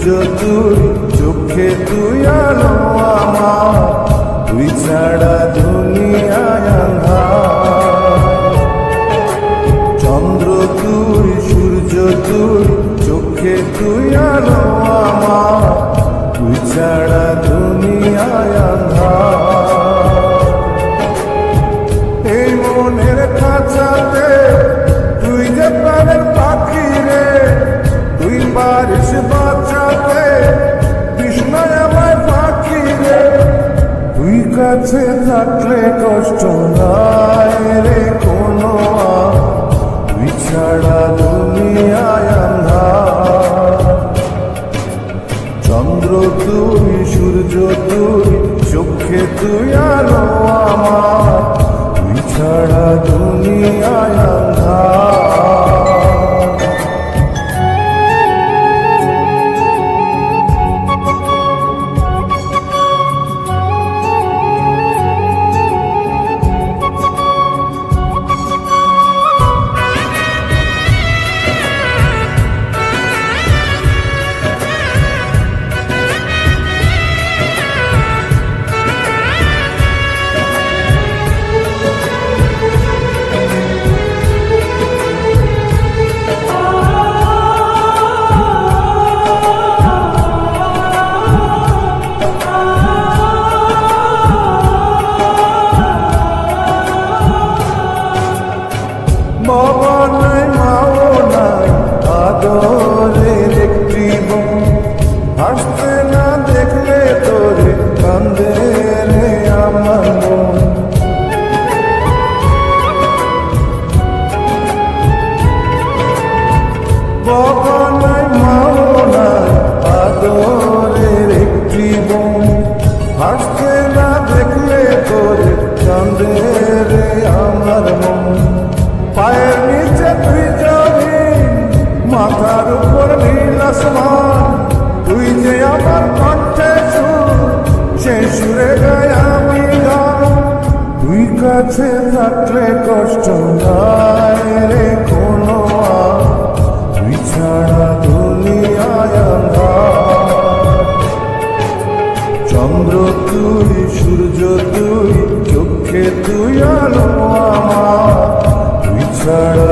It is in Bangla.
সূর্য তুই চোখে তুই আলো আমার তুই ছাড়া দুনিয়ায় চন্দ্র তুই, সূর্য তুই, চোখে তুই আলো আমার তুই ছাড়া কাছে থাকলে কষ্ট নাই রে কোনো আর। তুই ছাড়া দুনিয়ায় চন্দ্র তুই, সূর্য তুই, চোখে তুই, আলো আমার। তুই ছাড়া দুনিয়ায় আন্ধার। বাবা নাই আদরের একটি বোন। হাসতে না দেখলে তোরে কান্দে আমার মন। পায়ের নিচে তুই যাবি মাথার উপর নীল আসমান তুই যে আমার কণ্ঠে সুর, সে সুরে গায় আমি গান। তুই কাছে থাকলে কষ্ট নাই সূর্য তুই চোখে তুই আলো আমার। তুই ছাড়া